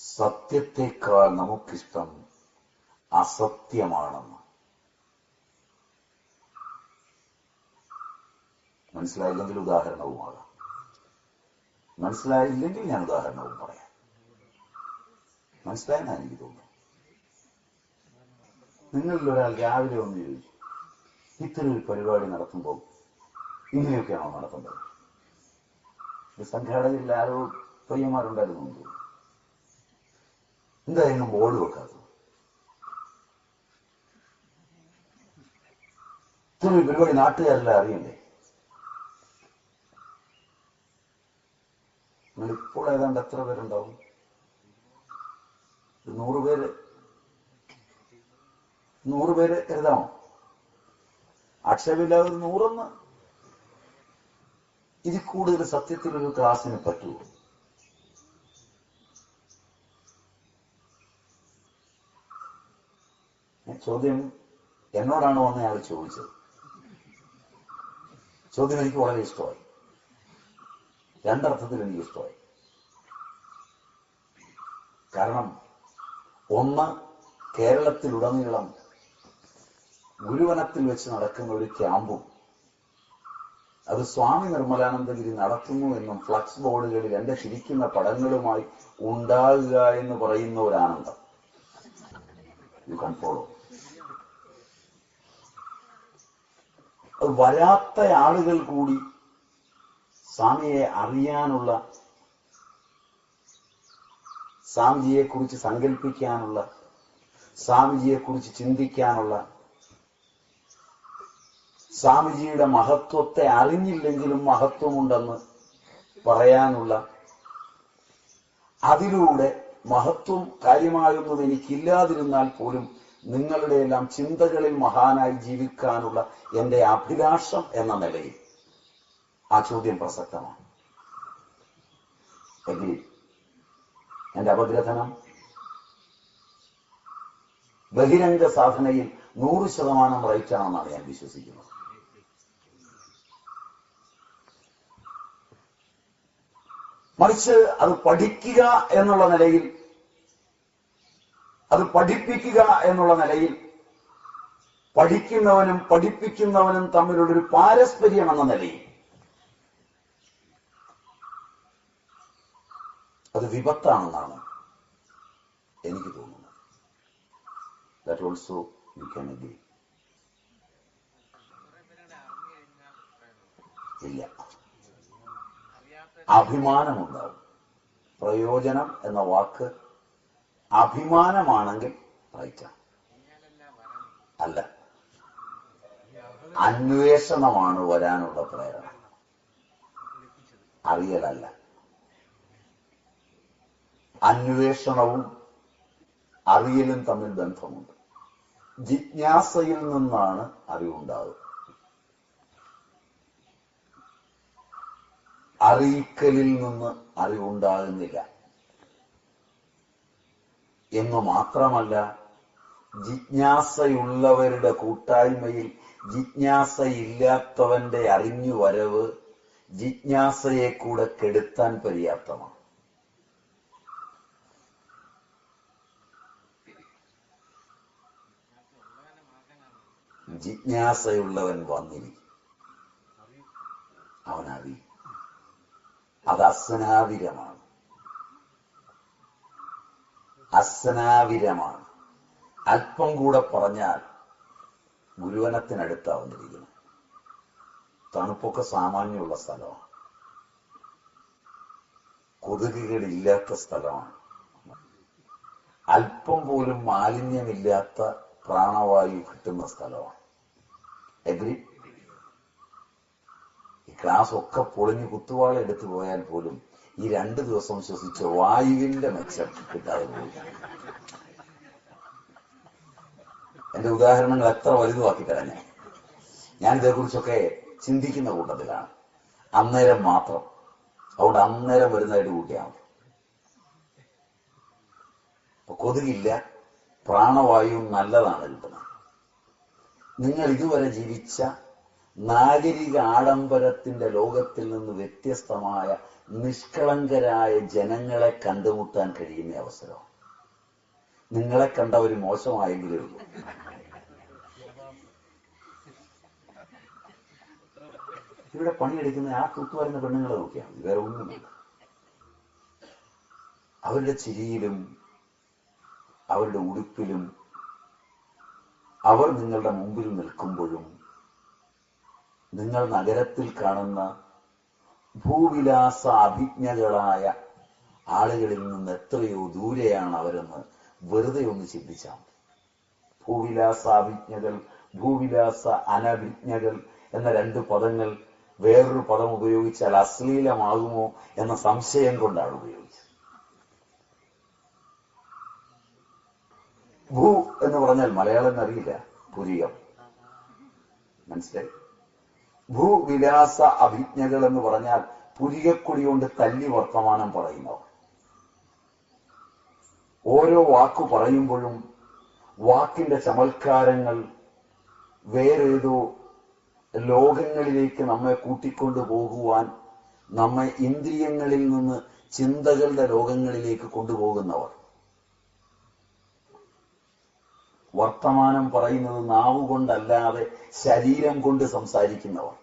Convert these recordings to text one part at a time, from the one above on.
സത്യത്തെക്കാൾ നമുക്കിഷ്ടം അസത്യമാണെന്ന്. മനസ്സിലായില്ലെങ്കിൽ ഉദാഹരണവുമാകാം മനസ്സിലായില്ലെങ്കിൽ ഞാൻ ഉദാഹരണവും പറയാം. മനസ്സിലായെന്നാ എനിക്ക് തോന്നുന്നു നിങ്ങളിൽ ഒരാൾ രാവിലെ ഒന്ന് ചോദിച്ചു ഇത്തരം ഒരു പരിപാടി നടത്തുമ്പോൾ ഇങ്ങനെയൊക്കെയാണോ നടത്തേണ്ടത്? സംഘാടകരിൽ ആരോ പയ്യന്മാരുണ്ടായിരുന്നു തോന്നുന്നു എന്തായിരുന്നു ബോർഡ് വെക്കാത്തത്? ഇത്തരം ഒരു പരിപാടി നാട്ടുകാരെല്ലാം അറിയണ്ടേ? ഇപ്പോൾ ഏതാണ്ട് എത്ര പേരുണ്ടാവും? നൂറ് പേര്. നൂറ് പേര് എഴുതാമോ ആക്ഷേപമില്ലാതെ നൂറൊന്ന്. ഇതിൽ കൂടുതൽ സത്യത്തിൽ ഒരു ക്ലാസ്സിന് പറ്റുമോ? ചോദ്യം എന്നോടാണ് വന്ന് അയാൾ ചോദിച്ചത്. ചോദ്യം എനിക്ക് വളരെ ഇഷ്ടമായി. രണ്ടർത്ഥത്തിൽ എനിക്ക് ഇഷ്ടമായി. കാരണം ഒന്ന് കേരളത്തിലുടനീളം ഗുരുവനത്തിൽ വെച്ച് നടക്കുന്ന ഒരു ക്യാമ്പും അത് സ്വാമി നിർമ്മലാനന്ദഗിരി നടത്തുന്നു എന്നും ഫ്ലക്സ് ബോർഡുകളിൽ എന്റെ ചിരിക്കുന്ന പടങ്ങളുമായി ഉണ്ടാകുക എന്ന് പറയുന്ന ഒരു ആനന്ദം. യു കൺ ഫോളോ വരാത്ത ആളുകൾ കൂടി സ്വാമിയെ അറിയാനുള്ള സ്വാമിജിയെ കുറിച്ച് സങ്കല്പിക്കാനുള്ള സ്വാമിജിയെ കുറിച്ച് ചിന്തിക്കാനുള്ള സ്വാമിജിയുടെ മഹത്വത്തെ അറിഞ്ഞില്ലെങ്കിലും മഹത്വമുണ്ടെന്ന് പറയാനുള്ള അതിലൂടെ മഹത്വം കാര്യമാകുന്നത് എനിക്കില്ലാതിരുന്നാൽ പോലും നിങ്ങളുടെ എല്ലാം ചിന്തകളിൽ മഹാനായി ജീവിക്കാനുള്ള എന്റെ അഭിലാഷം എന്ന നിലയിൽ ആ ചോദ്യം പ്രസക്തമാണ്. എന്റെ അപഗ്രഥനം ബഹിരംഗ സാധനയിൽ നൂറ് ശതമാനം റൈറ്റ് ആണെന്നാണ് ഞാൻ വിശ്വസിക്കുന്നത്. മറിച്ച് അത് പഠിക്കുക എന്നുള്ള നിലയിൽ അത് പഠിപ്പിക്കുക എന്നുള്ള നിലയിൽ പഠിക്കുന്നവനും പഠിപ്പിക്കുന്നവനും തമ്മിലുള്ളൊരു പാരസ്പര്യം എന്ന നിലയിൽ അത് വിപത്താണെന്നാണ് എനിക്ക് തോന്നുന്നത്. That also you can agree ഇല്ല. അഭിമാനമുണ്ടാവും. പ്രയോജനം എന്ന വാക്ക് അഭിമാനമാണെങ്കിൽ റൈറ്റാണ് അല്ല. അന്വേഷണമാണ് വരാനുള്ള പ്രേരണ. അറിയലല്ല. അന്വേഷണവും അറിയലും തമ്മിൽ ബന്ധമുണ്ട്. ജിജ്ഞാസയിൽ നിന്നാണ് അറിവുണ്ടാകുക അറിയിക്കലിൽ നിന്ന് അറിവുണ്ടാകുന്നില്ല. എന്ന് മാത്രമല്ല ജിജ്ഞാസയുള്ളവരുടെ കൂട്ടായ്മയിൽ ജിജ്ഞാസയില്ലാത്തവന്റെ അറിഞ്ഞു വരവ് ജിജ്ഞാസയെ കൂടെ കെടുത്താൻ പര്യാപ്തമാണ്. ജിജ്ഞാസയുള്ളവൻ വന്നിരിക്കും. അവനാവി അത് അസ്നാവിരമാണ്. അസ്നാവിരമാണ്. അല്പം കൂടെ പറഞ്ഞാൽ ഗുരുവനത്തിനടുത്താവുന്നിരിക്കുന്നു തണുപ്പൊക്കെ സാമാന്യമുള്ള സ്ഥലമാണ്. കൊതുകുകളില്ലാത്ത സ്ഥലമാണ്. അല്പം പോലും മാലിന്യമില്ലാത്ത പ്രാണവായു കിട്ടുന്ന സ്ഥലമാണ്. എഗ്രി? ഈ ക്ലാസ് ഒക്കെ പൊളിഞ്ഞ് കുത്തുവാളെടുത്തു പോയാൽ പോലും ഈ രണ്ടു ദിവസം ശ്വസിച്ച വായുവിന്റെ മെച്ചം കിട്ടാതെ പോയി. എന്റെ ഉദാഹരണങ്ങൾ എത്ര വലുതുമാക്കി തരാൻ ഞാൻ ഇതേക്കുറിച്ചൊക്കെ ചിന്തിക്കുന്ന കൂട്ടത്തിലാണ്. അന്നേരം മാത്രം. അതുകൊണ്ട് അന്നേരം വരുന്നതായിട്ട് കൂട്ടിയാണ് കൊതുകില്ല പ്രാണവായു നല്ലതാണ് കിട്ടുന്നത്. നിങ്ങൾ ഇതുവരെ ജീവിച്ച നാഗരിക ആഡംബരത്തിന്റെ ലോകത്തിൽ നിന്ന് വ്യത്യസ്തമായ നിഷ്കളങ്കരായ ജനങ്ങളെ കണ്ടുമുട്ടാൻ കഴിയുന്ന അവസരം നിങ്ങളെ കണ്ട ഒരു മോശമായെങ്കിലേ ഉള്ളൂ. ഇവിടെ പണിയെടുക്കുന്ന ആ തൂത്തുവാരുന്ന പെണ്ണുങ്ങളെ നോക്കിയാൽ മതി. വേറെ ഒന്നുമില്ല. അവരുടെ ചിരിയിലും അവരുടെ ഉടുപ്പിലും അവർ നിങ്ങളുടെ മുമ്പിൽ നിൽക്കുമ്പോഴും നിങ്ങൾ നഗരത്തിൽ കാണുന്ന ഭൂവിലാസ അഭിജ്ഞകളായ ആളുകളിൽ നിന്ന് എത്രയോ ദൂരെയാണ് അവരെന്ന് വെറുതെ ഒന്ന് ചിന്തിച്ചാൽ മതി. ഭൂവിലാസ അഭിജ്ഞകൾ ഭൂവിലാസ അനഭിജ്ഞകൾ എന്ന രണ്ട് പദങ്ങൾ വേറൊരു പദം ഉപയോഗിച്ചാൽ അശ്ലീലമാകുമോ എന്ന സംശയം കൊണ്ടാണ് ഉപയോഗിച്ചത്. ഭൂ എന്ന് പറഞ്ഞാൽ മലയാളം അറിയില്ല പുരികം. മനസ്സിലായി? ഭൂവിലാസ അഭിജ്ഞകൾ എന്ന് പറഞ്ഞാൽ പുരികക്കുടി കൊണ്ട് തല്ലി വർത്തമാനം പറയുന്നവർ. ഓരോ വാക്കു പറയുമ്പോഴും വാക്കിന്റെ ചമൽക്കാരങ്ങൾ വേറേതോ ലോകങ്ങളിലേക്ക് നമ്മെ കൂട്ടിക്കൊണ്ടു പോകുവാൻ നമ്മെ ഇന്ദ്രിയങ്ങളിൽ നിന്ന് ചിന്തകളുടെ ലോകങ്ങളിലേക്ക് കൊണ്ടുപോകുന്നവർ. വർത്തമാനം പറയുന്നത് നാവ് കൊണ്ടല്ലാതെ ശരീരം കൊണ്ട് സംസാരിക്കുന്നവർ.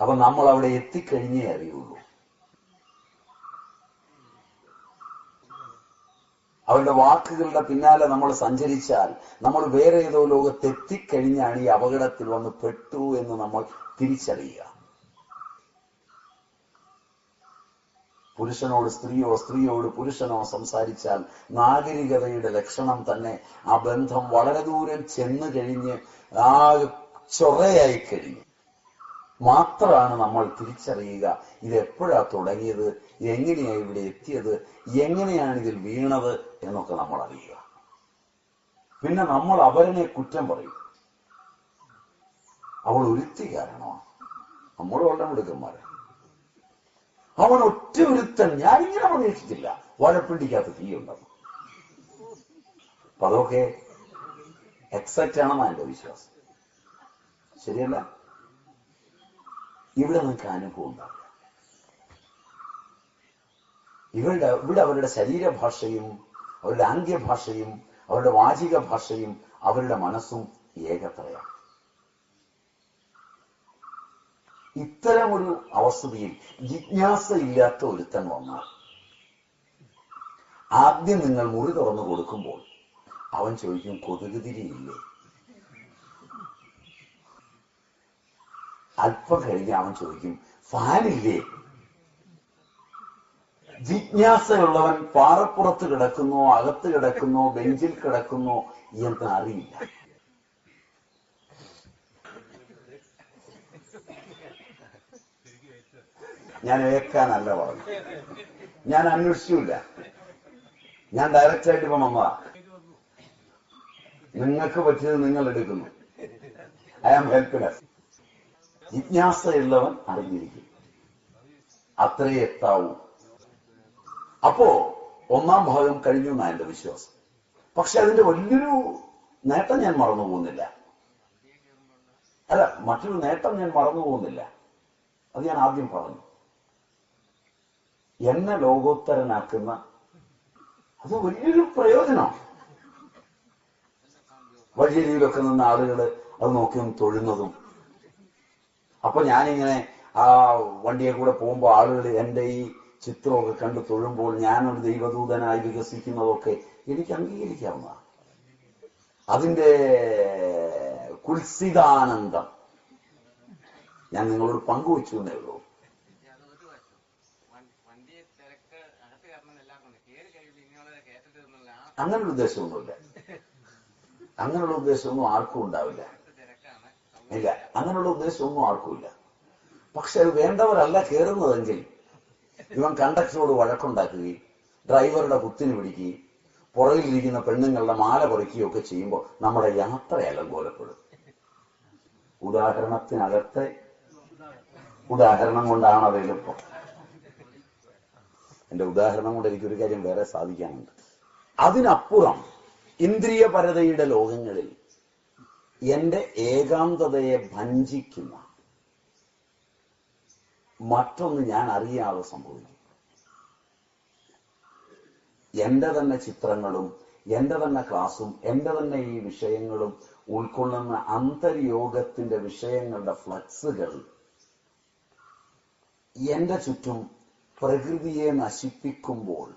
അപ്പൊ നമ്മൾ അവിടെ എത്തിക്കഴിഞ്ഞേ അറിയുള്ളൂ. അവരുടെ വാക്കുകളുടെ പിന്നാലെ നമ്മൾ സഞ്ചരിച്ചാൽ നമ്മൾ വേറെ ഏതോ ലോകത്തെത്തിക്കഴിഞ്ഞാണ് ഈ അപകടത്തിൽ വന്ന് പെട്ടു എന്ന് നമ്മൾ തിരിച്ചറിയുക. പുരുഷനോട് സ്ത്രീയോ സ്ത്രീയോട് പുരുഷനോ സംസാരിച്ചാൽ നാഗരികതയുടെ ലക്ഷണം തന്നെ ആ ബന്ധം വളരെ ദൂരം ചെന്ന് കഴിഞ്ഞ് ആ ചൊറയായി കഴിഞ്ഞു. മാത്രമാണ് നമ്മൾ തിരിച്ചറിയുക ഇത് എപ്പോഴാ തുടങ്ങിയത് എങ്ങനെയാ ഇവിടെ എത്തിയത് എങ്ങനെയാണ് ഇതിൽ വീണത് എന്നൊക്കെ നമ്മൾ അറിയുക. പിന്നെ നമ്മൾ അവരനെ കുറ്റം പറയും. അവൾ ഒരുത്തി കാരണമാണ്. നമ്മൾ വളരെ മിടുക്കന്മാരെ അവൻ ഒറ്റ ഒരുത്തൻ ഞാനിങ്ങനെ പ്രതീക്ഷിച്ചില്ല വാഴപ്പിണ്ടിക്കകത്ത് തീയുണ്ടെന്ന് അപ്പൊ അതൊക്കെ എക്സാക്റ്റ് ആണെന്നാണ് എന്റെ വിശ്വാസം. ശരിയല്ല? ഇവിടെ നിങ്ങൾക്ക് അനുഭവം ഉണ്ടാവില്ല. ഇവരുടെ ഇവിടെ അവരുടെ ശരീരഭാഷയും അവരുടെ ആംഗ്യഭാഷയും അവരുടെ വാചിക ഭാഷയും അവരുടെ മനസ്സും ഏകത്രയാണ്. ഇത്തരമൊരു അവസ്ഥയിൽ ജിജ്ഞാസയില്ലാത്ത ഒരുത്തൻ വന്നാൽ ആദ്യം നിങ്ങൾ മുറി തുറന്നു കൊടുക്കുമ്പോൾ അവൻ ചോദിക്കും കൊതുകുതിരിയില്ലേ അല്പം കഴിഞ്ഞ് അവൻ ചോദിക്കും ഫാനില്ലേ? ജിജ്ഞാസയുള്ളവൻ പാറപ്പുറത്ത് കിടക്കുന്നോ അകത്ത് കിടക്കുന്നോ ബെഞ്ചിൽ കിടക്കുന്നോ എന്ന് അറിയില്ല ഞാൻ ഏക്കാനല്ല പറഞ്ഞു ഞാൻ അന്വേഷിച്ചില്ല. ഞാൻ ഡയറക്റ്റ് ആയിട്ട് ഇപ്പൊ മമ്മ നിങ്ങൾക്ക് പറ്റിയത് നിങ്ങൾ എടുക്കുന്നു. ഐ ആം ഹെൽപ്ലെസ് ജിജ്ഞാസയുള്ളവൻ അറിഞ്ഞിരിക്കും. അത്രേ എത്താവൂ. അപ്പോ ഒന്നാം ഭാഗം കഴിഞ്ഞു എന്നാണ് എന്റെ വിശ്വാസം. പക്ഷെ അതിന്റെ വലിയൊരു നേട്ടം ഞാൻ മറന്നു പോകുന്നില്ല. അല്ല മറ്റൊരു നേട്ടം ഞാൻ മറന്നു പോകുന്നില്ല. അത് ഞാൻ ആദ്യം പറഞ്ഞു. എന്നെ ലോകോത്തരനാക്കുന്ന അത് വലിയൊരു പ്രയോജനം. വഴിയരിയിലൊക്കെ നിന്ന ആളുകൾ അത് നോക്കിയും തൊഴുന്നതും. അപ്പൊ ഞാനിങ്ങനെ ആ വണ്ടിയെ കൂടെ പോകുമ്പോൾ ആളുകൾ എന്റെ ഈ ചിത്രമൊക്കെ കണ്ട് തൊഴുമ്പോൾ ഞാനൊരു ദൈവദൂതനായി വികസിക്കുന്നതൊക്കെ എനിക്ക് അംഗീകരിക്കാവുന്നതാണ്. അതിന്റെ കുൽസിതാനന്ദം. ഞാൻ നിങ്ങളോട് പങ്കുവെച്ചു എന്നേ ഉള്ളൂ അത് ഒരു വശം വൺ- വണ്ടിയെ തിരക്ക് അകത്ത് കയറണമെന്നെല്ലാം കൊണ്ട് കയറി കഴിയുമ്പോൾ ഇങ്ങനെയുള്ള കയറ്റത്തിൽ നിന്നുള്ള ആ അങ്ങനൊരു ഉദ്ദേശമൊന്നുമില്ല. അങ്ങനെയുള്ള ഉദ്ദേശമൊന്നും ആർക്കും ഉണ്ടാവില്ല. ഇല്ല അങ്ങനെയുള്ള ഉദ്ദേശമൊന്നും ആർക്കും ഇല്ല. പക്ഷെ അത് വേണ്ടവരല്ല കയറുന്നതെങ്കിൽ ഇവൻ കണ്ടക്ടറോട് വഴക്കുണ്ടാക്കുകയും ഡ്രൈവറുടെ കുത്തിന് പിടിക്കുകയും പുറകിലിരിക്കുന്ന പെണ്ണുങ്ങളുടെ മാല പറിക്കുകയും ഒക്കെ ചെയ്യുമ്പോൾ നമ്മുടെ യാത്ര അലങ്കോലപ്പെടും. ഉദാഹരണത്തിനകത്തെ ഉദാഹരണം കൊണ്ടാണ് അത് എളുപ്പം. എന്റെ ഉദാഹരണം കൊണ്ട് എനിക്കൊരു കാര്യം വേറെ സാധിക്കാനുണ്ട്. അതിനപ്പുറം ഇന്ദ്രിയപരതയുടെ ലോകങ്ങളിൽ എന്റെ ഏകാന്തതയെ ഭഞ്ചിക്കുന്ന മറ്റൊന്ന് ഞാൻ അറിയാതെ സംഭവിക്കും എന്റെ തന്നെ ചിത്രങ്ങളും എന്റെ തന്നെ ക്ലാസ്സും എന്റെ തന്നെ ഈ വിഷയങ്ങളും ഉൾക്കൊള്ളുന്ന അന്തര്യോഗത്തിന്റെ വിഷയങ്ങളുടെ ഫ്ലക്സുകൾ എന്റെ ചുറ്റും പ്രകൃതിയെ നശിപ്പിക്കുമ്പോൾ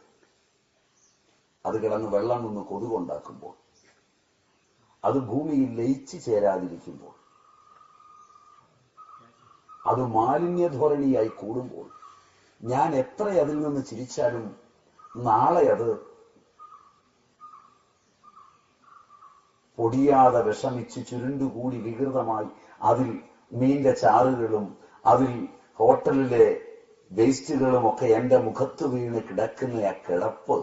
അത് കിടന്ന് വെള്ളം നിന്ന് കൊതുകുണ്ടാക്കുമ്പോൾ അത് ഭൂമിയിൽ ലയിച്ചു ചേരാതിരിക്കുമ്പോൾ അത് മാലിന്യധോരണിയായി കൂടുമ്പോൾ ഞാൻ എത്ര അതിൽ നിന്ന് ചിരിച്ചാലും നാളെ അത് പൊടിയാതെ വിഷമിച്ച് ചുരുണ്ടുകൂടി വികൃതമായി അതിൽ മീന്റെ ചാറുകളും അതിൽ ഹോട്ടലിലെ വേസ്റ്റുകളും ഒക്കെ എന്റെ മുഖത്ത് വീണ് കിടക്കുന്ന ആ കിടപ്പ്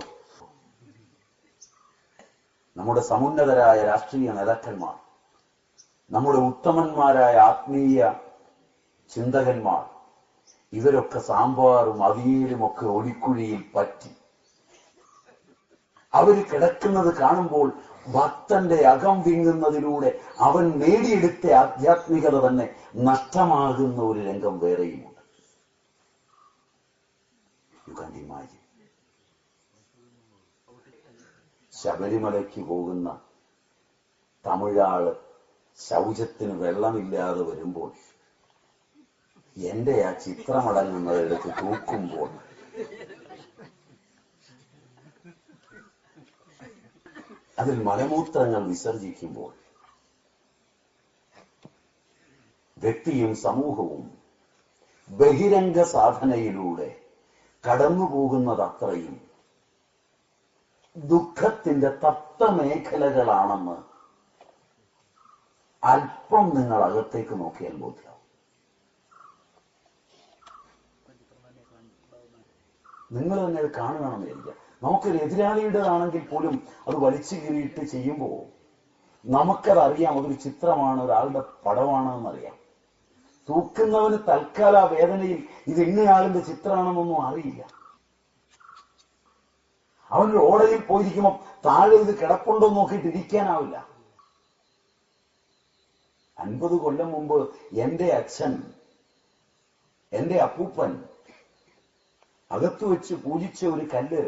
നമ്മുടെ സമുന്നതരായ രാഷ്ട്രീയ നേതാക്കന്മാർ നമ്മുടെ ഉത്തമന്മാരായ ആത്മീയ ചിന്തകന്മാർ ഇവരൊക്കെ സാമ്പാറും അവിയലും ഒക്കെ ഒളിക്കുഴിയിൽ പറ്റി. അവർ കിടക്കുന്നത് കാണുമ്പോൾ ഭക്തന്റെ അകം വിങ്ങുന്നതിലൂടെ അവൻ നേടിയെടുത്ത ആധ്യാത്മികത തന്നെ നഷ്ടമാകുന്ന ഒരു രംഗം വേറെയുമുണ്ട്. യു ശബരിമലയ്ക്ക് പോകുന്ന തമിഴാൾ ശൗചത്തിന് വെള്ളമില്ലാതെ വരുമ്പോൾ എന്റെ ആ ചിത്രമടങ്ങുന്നതെടുത്ത് തൂക്കുമ്പോൾ. അതിൽ മലമൂത്രങ്ങൾ വിസർജിക്കുമ്പോൾ വ്യക്തിയും സമൂഹവും ബഹിരംഗ സാധനയിലൂടെ കടന്നുപോകുന്നത് അത്രയും ദുഃഖത്തിന്റെ തത്വമേഖലകളാണെന്ന് അല്പം നിങ്ങൾ അകത്തേക്ക് നോക്കിയാൽ ബോധ്യമാവും. നിങ്ങൾ തന്നെ അത് കാണുകയാണെന്ന് വിചാരിക്കുക. നമുക്കൊരു എതിരാളിയുടേതാണെങ്കിൽ പോലും അത് വലിച്ചു കീറിയിട്ട് ചെയ്യുമ്പോൾ നമുക്കത് അറിയാം. അതൊരു ചിത്രമാണ് ഒരാളുടെ പടമാണ് എന്നറിയാം തൂക്കുന്നവന് തൽക്കാല വേദനയിൽ ഇത് ഇന്നയാളിന്റെ ചിത്രമാണെന്നൊന്നും അറിയില്ല. അവൻ ഓടയിൽ പോയിരിക്കുമ്പോൾ താഴെ ഇത് കിടപ്പുണ്ടോ നോക്കിയിട്ട് ഇരിക്കാനാവില്ല. അൻപത് കൊല്ലം മുമ്പ് എന്റെ അച്ഛൻ എന്റെ അപ്പൂപ്പൻ അകത്തു വെച്ച് പൂജിച്ച ഒരു കല്ല്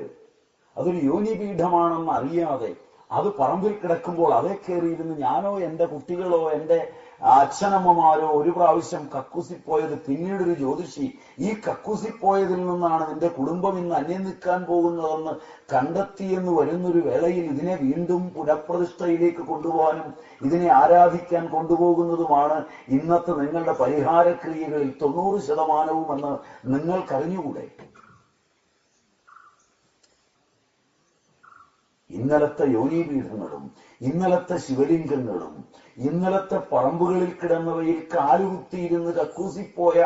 അതൊരു യോനിപീഠമാണെന്ന് അറിയാതെ അത് പറമ്പിൽ കിടക്കുമ്പോൾ അതേ കയറിയിരുന്ന് ഞാനോ എന്റെ കുട്ടികളോ എന്റെ അച്ഛനമ്മമാരോ ഒരു പ്രാവശ്യം കക്കുസിപ്പോയത് പിന്നീട് ഒരു ജ്യോതിഷി. ഈ കക്കുസിപ്പോയതിൽ നിന്നാണ് നിന്റെ കുടുംബം ഇന്ന് അന്യം നിൽക്കാൻ പോകുന്നതെന്ന് കണ്ടെത്തിയെന്ന് വരുന്നൊരു വേളയിൽ ഇതിനെ വീണ്ടും പുനഃപ്രതിഷ്ഠയിലേക്ക് കൊണ്ടുപോകാനും ഇതിനെ ആരാധിക്കാൻ കൊണ്ടുപോകുന്നതുമാണ് ഇന്നത്തെ നിങ്ങളുടെ പരിഹാരക്രിയകളിൽ തൊണ്ണൂറ് ശതമാനവും എന്ന് നിങ്ങൾക്കറിഞ്ഞുകൂടെ? ഇന്നലത്തെ യോനിപീഠങ്ങളും ഇന്നലത്തെ ശിവലിംഗങ്ങളും ഇന്നലത്തെ പറമ്പുകളിൽ കിടന്നവയിൽ കാലുകുത്തിയിരുന്ന് കക്കൂസിപ്പോയ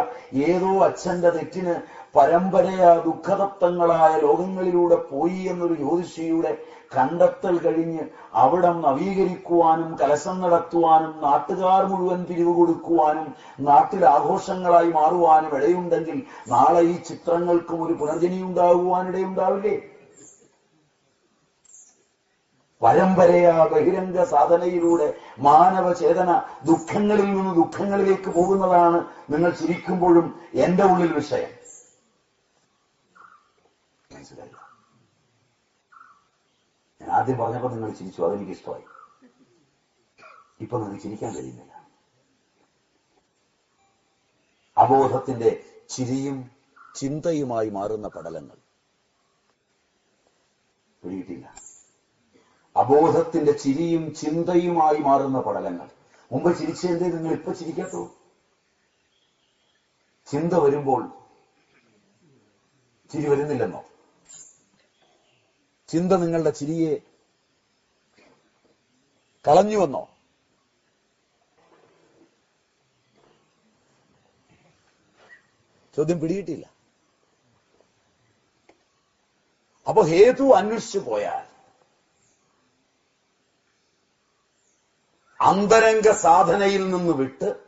ഏതോ അച്ഛന്റെ തെറ്റിന് പരമ്പരയാ ദുഃഖതത്വങ്ങളായ ലോകങ്ങളിലൂടെ പോയി എന്നൊരു ജ്യോതിഷിയുടെ കണ്ടെത്തൽ കഴിഞ്ഞ് അവിടം നവീകരിക്കുവാനും കലശം നടത്തുവാനും നാട്ടുകാർ മുഴുവൻ പിരിവ് കൊടുക്കുവാനും നാട്ടിൽ ആഘോഷങ്ങളായി മാറുവാനും ഇടയുണ്ടെങ്കിൽ നാളെ ഈ ചിത്രങ്ങൾക്കും ഒരു പുനർജനി ഉണ്ടാകുവാൻ ഇടയുണ്ടാവില്ലേ പരമ്പരയാ ബഹിരംഗ സാധനയിലൂടെ മാനവ ചേതന ദുഃഖങ്ങളിൽ നിന്ന് ദുഃഖങ്ങളിലേക്ക് പോകുന്നതാണ് നിങ്ങൾ ചിരിക്കുമ്പോഴും എന്റെ ഉള്ളിൽ വിഷയം. മനസ്സിലായില്ല? ഞാൻ ആദ്യം പറഞ്ഞപ്പോൾ നിങ്ങൾ ചിരിച്ചു. അതെനിക്ക് ഇഷ്ടമായി ഇപ്പൊ നിങ്ങൾക്ക് ചിരിക്കാൻ കഴിയുന്നില്ല. അബോധത്തിന്റെ ചിരിയും ചിന്തയുമായി മാറുന്ന പടലങ്ങൾ. പിടിയിട്ടില്ല അബോധത്തിന്റെ ചിരിയും ചിന്തയുമായി മാറുന്ന പടലങ്ങൾ മുമ്പ് ചിരിച്ചെന്തേ നിങ്ങൾ ഇപ്പൊ ചിരിക്കാത്തോ? ചിന്ത വരുമ്പോൾ ചിരി വരുന്നില്ലെന്നോ? ചിന്ത നിങ്ങളുടെ ചിരിയെ കളഞ്ഞുവെന്നോ? ചോദ്യം പിടിയിട്ടില്ല അപ്പൊ ഹേതു അന്വേഷിച്ചു പോയാൽ അന്തരംഗ സാധനയിൽ നിന്ന് വിട്ട്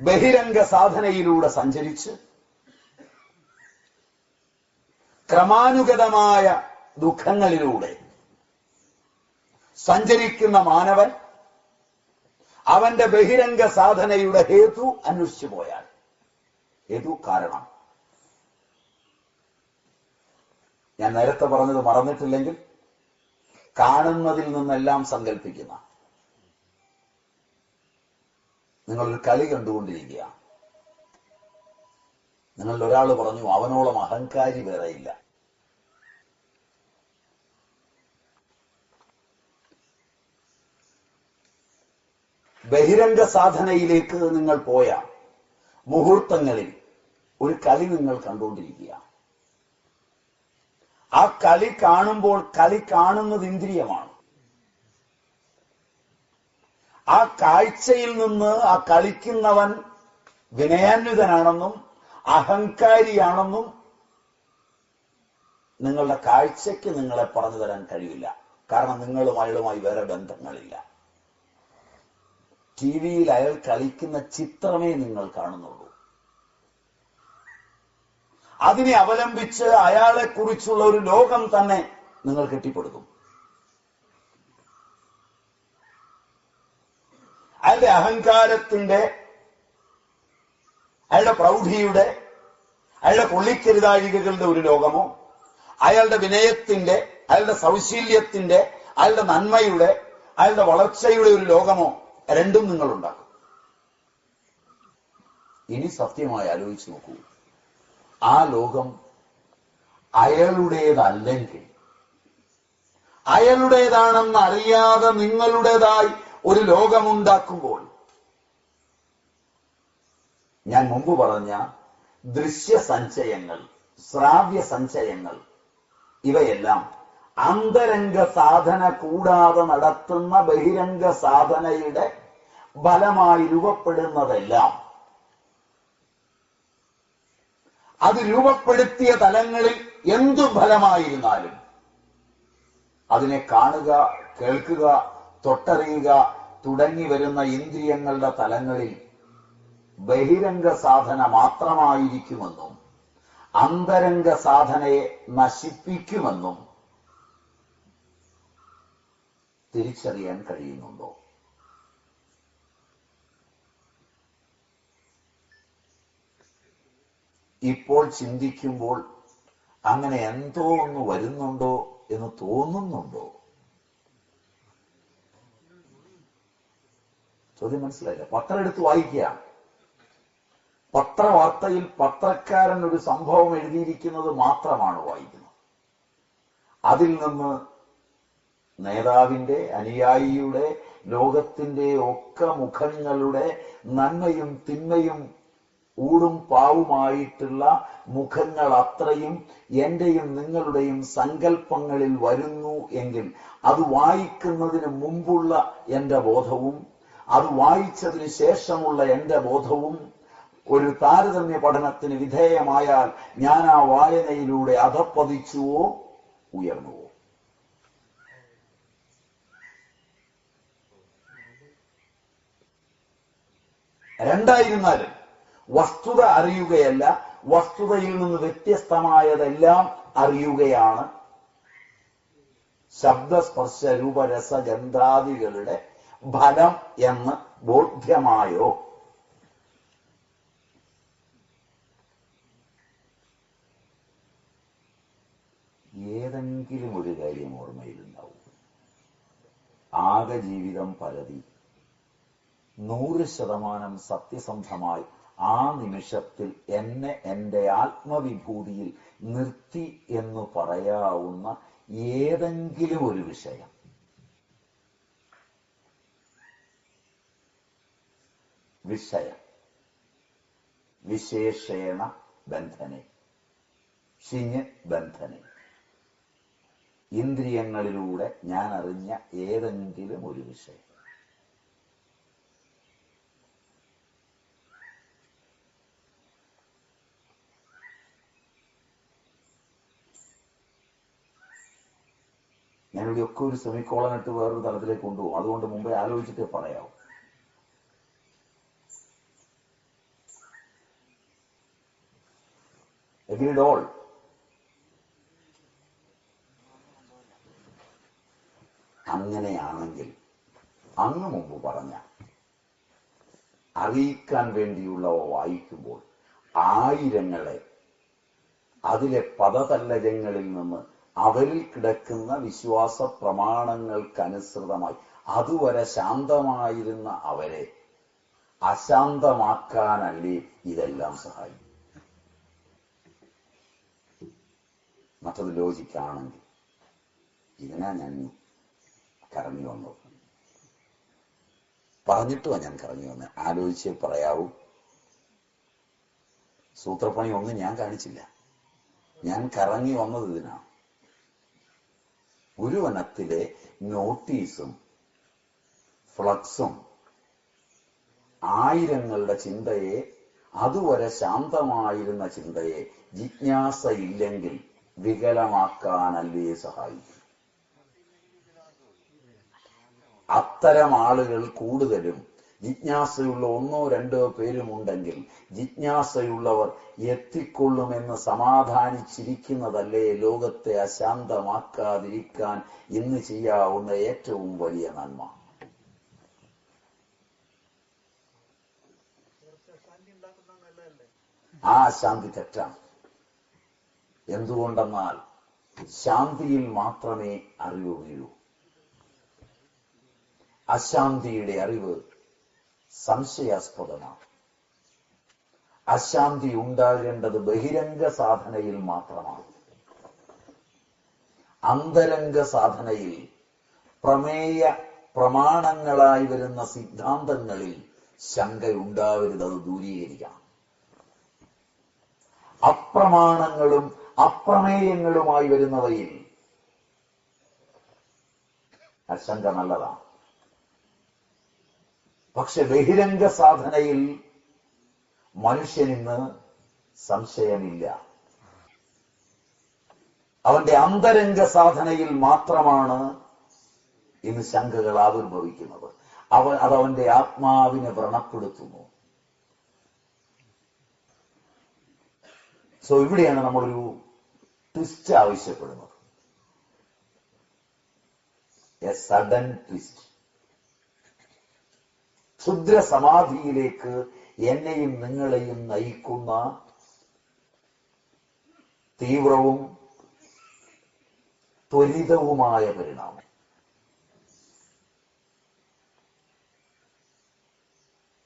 ബഹിരംഗ സാധനയിലൂടെ സഞ്ചരിച്ച് ക്രമാനുഗതമായ ദുഃഖങ്ങളിലൂടെ സഞ്ചരിക്കുന്ന മാനവൻ അവന്റെ ബഹിരംഗ സാധനയുടെ ഹേതു അന്വേഷിച്ചു പോയാൽ ഹേതു കാരണം. ഞാൻ നേരത്തെ പറഞ്ഞത് മറന്നിട്ടില്ലെങ്കിൽ കാണുന്നതിൽ നിന്നെല്ലാം സങ്കല്പിക്കുന്ന നിങ്ങളൊരു കളി കണ്ടുകൊണ്ടിരിക്കുക. നിങ്ങളിൽ ഒരാൾ പറഞ്ഞു അവനോളം അഹങ്കാരി വേറെയില്ല ബഹിരംഗ സാധനയിലേക്ക് നിങ്ങൾ പോയ മുഹൂർത്തങ്ങളിൽ ഒരു കളി നിങ്ങൾ കണ്ടുകൊണ്ടിരിക്കുക. ആ കളി കാണുമ്പോൾ കളി കാണുന്നത് ഇന്ദ്രിയമാണ്. ആ കാഴ്ചയിൽ നിന്ന് ആ കളിക്കുന്നവൻ വിനയാന്വിതനാണെന്നും അഹങ്കാരിയാണെന്നും നിങ്ങളുടെ കാഴ്ചയ്ക്ക് നിങ്ങളെ പറഞ്ഞു തരാൻ കഴിയില്ല. കാരണം നിങ്ങളും അയാളുമായി വേറെ ബന്ധങ്ങളില്ല. ടി വിയിൽ അയാൾ കളിക്കുന്ന ചിത്രമേ നിങ്ങൾ കാണുന്നുള്ളൂ. അതിനെ അവലംബിച്ച് അയാളെ കുറിച്ചുള്ള ഒരു ലോകം തന്നെ നിങ്ങൾ കെട്ടിപ്പടുക്കും അയാളുടെ അഹങ്കാരത്തിന്റെ അയാളുടെ പ്രൗഢിയുടെ അയാളുടെ കൊള്ളിക്കരുതാഴികകളുടെ ഒരു ലോകമോ? അയാളുടെ വിനയത്തിന്റെ അയാളുടെ സൗശീല്യത്തിന്റെ അയാളുടെ നന്മയുടെ അയാളുടെ വളർച്ചയുടെ ഒരു ലോകമോ? രണ്ടും നിങ്ങൾ ഉണ്ടാക്കും ഇനി സത്യമായി ആലോചിച്ച് നോക്കൂ. ആ ലോകം അയാളുടേതല്ലെങ്കിൽ അയാളുടേതാണെന്ന് അറിയാതെ നിങ്ങളുടേതായി ഒരു ലോകമുണ്ടാക്കുമ്പോൾ ഞാൻ മുമ്പ് പറഞ്ഞ ദൃശ്യ സഞ്ചയങ്ങൾ ശ്രാവ്യ സഞ്ചയങ്ങൾ ഇവയെല്ലാം അന്തരംഗ സാധന കൂടാതെ നടത്തുന്ന ബഹിരംഗ സാധനയുടെ ഫലമായി രൂപപ്പെടുന്നതെല്ലാം അത് രൂപപ്പെടുത്തിയ തലങ്ങളിൽ എന്തു ഫലമായിരുന്നാലും അതിനെ കാണുക കേൾക്കുക തൊട്ടറിയുക തുടങ്ങി വരുന്ന ഇന്ദ്രിയങ്ങളുടെ തലങ്ങളിൽ ബഹിരംഗ സാധന മാത്രമായിരിക്കുമെന്നും അന്തരംഗ സാധനയെ നശിപ്പിക്കുമെന്നും തിരിച്ചറിയാൻ കഴിയുന്നുണ്ടോ? ഇപ്പോൾ ചിന്തിക്കുമ്പോൾ അങ്ങനെ എന്തോ ഒന്ന് വരുന്നുണ്ടോ എന്ന് തോന്നുന്നുണ്ടോ? ചോദ്യം മനസ്സിലായില്ല. പത്രം എടുത്ത് വായിക്കുക. പത്രവാർത്തയിൽ പത്രക്കാരൻ ഒരു സംഭവം എഴുതിയിരിക്കുന്നത് മാത്രമാണ് വായിക്കുന്നത്. അതിൽ നിന്ന് നേതാവിന്റെ അനുയായിയുടെ ലോകത്തിന്റെ ഒക്കെ മുഖങ്ങളുടെ നന്മയും തിന്മയും ഊടും പാവുമായിട്ടുള്ള മുഖങ്ങൾ അത്രയും എന്റെയും നിങ്ങളുടെയും സങ്കല്പങ്ങളിൽ വരുന്നു എങ്കിൽ അത് വായിക്കുന്നതിന് മുമ്പുള്ള എന്റെ ബോധവും അത് വായിച്ചതിന് ശേഷമുള്ള എന്റെ ബോധവും ഒരു താരതമ്യ പഠനത്തിന് വിധേയമായാൽ ഞാൻ ആ വായനയിലൂടെ അധപ്പതിച്ചുവോ ഉയർന്നുവോ? രണ്ടായിരുന്നാലും വസ്തുത അറിയുകയല്ല വസ്തുതയിൽ നിന്ന് വ്യത്യസ്തമായതെല്ലാം അറിയുകയാണ്. ശബ്ദസ്പർശ രൂപരസ ഗന്ധാദികളുടെ ഫലം എന്ന് ബോധ്യമായോ? ഏതെങ്കിലും ഒരു കാര്യം ഓർമ്മയിലുണ്ടാവും. ആകെ ജീവിതം പരതി. നൂറ് ശതമാനം സത്യസന്ധമായി ആ നിമിഷത്തിൽ എന്നെ എന്റെ ആത്മവിഭൂതിയിൽ നിർത്തി എന്ന് പറയാവുന്ന ഏതെങ്കിലും ഒരു വിഷയം. വിഷയം. വിശേഷേണ ബന്ധനെ. ശിഞ്ഞ് ബന്ധനെ. ഇന്ദ്രിയങ്ങളിലൂടെ ഞാൻ അറിഞ്ഞ ഏതെങ്കിലും ഒരു വിഷയം. ഞാനിവിടെയൊക്കെ ഒരു സെമിക്കോളൻ ഇട്ട് വേറൊരു തലത്തിലേക്ക് കൊണ്ടുപോകും. അതുകൊണ്ട് മുമ്പേ ആലോചിച്ചിട്ടേ പറയാവൂ. Agreed ഓൾ അങ്ങനെയാണെങ്കിൽ അങ്ങ് മുമ്പ് പറഞ്ഞ അറിയിക്കാൻ വേണ്ടിയുള്ളവ വായിക്കുമ്പോൾ ആയിരങ്ങളെ അതിലെ പദതല്ലജങ്ങളിൽ നിന്ന് അവരിൽ കിടക്കുന്ന വിശ്വാസ പ്രമാണങ്ങൾക്കനുസൃതമായി. അതുവരെ ശാന്തമായിരുന്ന അവരെ അശാന്തമാക്കാനല്ലേ ഇതെല്ലാം സഹായിക്കും. മറ്റത് ലോജിക്കാണെങ്കിൽ ഇതിനാ ഞാൻ കറങ്ങി വന്നു പറഞ്ഞിട്ടുവാ ഞാൻ കറങ്ങി വന്നത്. ആലോചിച്ചേ പറയാവൂ. സൂത്രപ്പണി ഒന്നും ഞാൻ കാണിച്ചില്ല. ഞാൻ കറങ്ങി വന്നത് ഇതിനാണ്. ഗുരുവനത്തിലെ നോട്ടീസും ഫ്ലക്സും ആയിരങ്ങളുടെ ചിന്തയെ അതുവരെ ശാന്തമായിരുന്ന ചിന്തയെ ജിജ്ഞാസ ഇല്ലെങ്കിൽ വികലമാക്കാനല്ലേ സഹായിക്കും. അത്തരം ആളുകൾ കൂടുതലും ജിജ്ഞാസയുള്ള ഒന്നോ രണ്ടോ പേരുമുണ്ടെങ്കിൽ ജിജ്ഞാസയുള്ളവർ എത്തിക്കൊള്ളുമെന്ന് സമാധാനിച്ചിരിക്കുന്നതല്ലേ ലോകത്തെ അശാന്തമാക്കാതിരിക്കാൻ ഇന്ന് ചെയ്യാവുന്ന ഏറ്റവും വലിയ നന്മ. ആ ശാന്തി തെറ്റാണ്. എന്തുകൊണ്ടെന്നാൽ ശാന്തിയിൽ മാത്രമേ അറിവുകയുള്ളൂ അശാന്തിയുടെ അറിവ് സംശയാസ്പദമാണ്. അശാന്തി ഉണ്ടാകേണ്ടത് ബഹിരംഗ സാധനയിൽ മാത്രമാണ്. അന്തരംഗ സാധനയിൽ പ്രമേയ പ്രമാണങ്ങളായി വരുന്ന സിദ്ധാന്തങ്ങളിൽ ശങ്കയുണ്ടാവരുത് അത് അപ്രമാണങ്ങളും അപ്രമേയങ്ങളുമായി വരുന്നവയിൽ അശങ്ക നല്ലതാണ്. പക്ഷെ ബഹിരംഗ സാധനയിൽ മനുഷ്യനിന്ന് സംശയമില്ല. അവന്റെ അന്തരംഗ സാധനയിൽ മാത്രമാണ് ഇന്ന് ശങ്കകൾ ആവിർഭവിക്കുന്നത്. അവൻ അതവന്റെ ആത്മാവിനെ വ്രണപ്പെടുത്തുന്നു. സോ ഇവിടെയാണ് നമ്മളൊരു ട്വിസ്റ്റ് ആവശ്യപ്പെടുന്നത്. എ സഡൻ ട്വിസ്റ്റ് ക്ഷുദ്ര സമാധിയിലേക്ക് എന്നെയും നിങ്ങളെയും നയിക്കുന്ന തീവ്രവും ത്വരിതവുമായ പരിണാമം.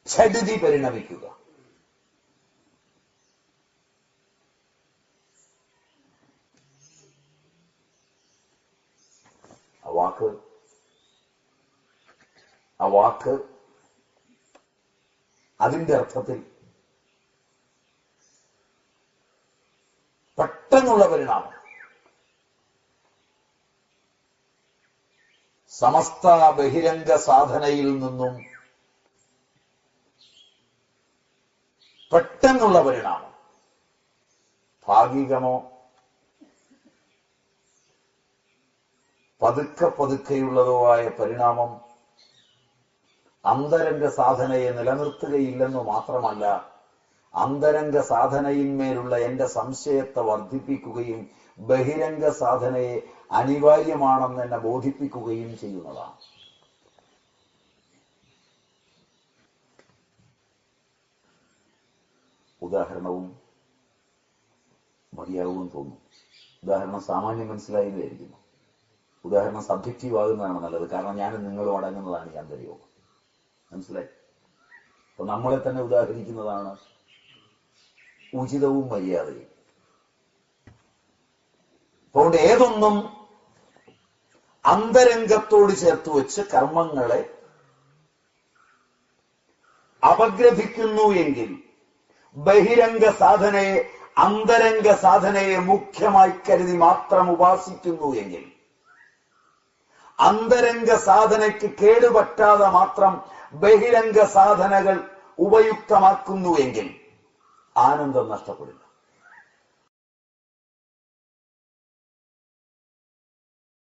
ഛടുതി പരിണമിക്കുക. ആ വാക്ക് ആ വാക്ക് അതിന്റെ അർത്ഥത്തിൽ പെട്ടെന്നുള്ള പരിണാമം. സമസ്ത ബഹിരംഗ സാധനയിൽ നിന്നും പെട്ടെന്നുള്ള പരിണാമം. ഭാഗികമോ? പതുക്കെ പതുക്കെയുള്ളതോ ആയ പരിണാമം അന്തരംഗ സാധനയെ നിലനിർത്തുകയില്ലെന്ന് മാത്രമല്ല അന്തരംഗ സാധനയിന്മേലുള്ള എന്റെ സംശയത്തെ വർദ്ധിപ്പിക്കുകയും ബഹിരംഗ സാധനയെ അനിവാര്യമാണെന്ന് എന്നെ ബോധിപ്പിക്കുകയും ചെയ്യുന്നതാണ്. ഉദാഹരണവും മതിയാവും തോന്നുന്നു. ഉദാഹരണം സാമാന്യം മനസ്സിലായി വിചാരിക്കുന്നു ഉദാഹരണം സബ്ജക്റ്റീവ് ആകുന്നതാണ് നല്ലത് കാരണം ഞാൻ നിങ്ങളും അടങ്ങുന്നതാണ് ഈ അന്തരയോഗം. മനസ്സിലായി? അപ്പൊ നമ്മളെ തന്നെ ഉദാഹരിക്കുന്നതാണ് ഉചിതവും മര്യാദയും. അതുകൊണ്ട് ഏതൊന്നും അന്തരംഗത്തോട് ചേർത്ത് വെച്ച് കർമ്മങ്ങളെ അപഗ്രഥിക്കുന്നു എങ്കിൽ ബഹിരംഗ സാധനയെ അന്തരംഗ സാധനയെ മുഖ്യമായി കരുതി മാത്രം ഉപാസിക്കുന്നു എങ്കിൽ അന്തരംഗ സാധനയ്ക്ക് കേടുപറ്റാതെ മാത്രം ബഹിരംഗ സാധനകൾ ഉപയുക്തമാക്കുന്നുവെങ്കിൽ ആനന്ദം നഷ്ടപ്പെടില്ല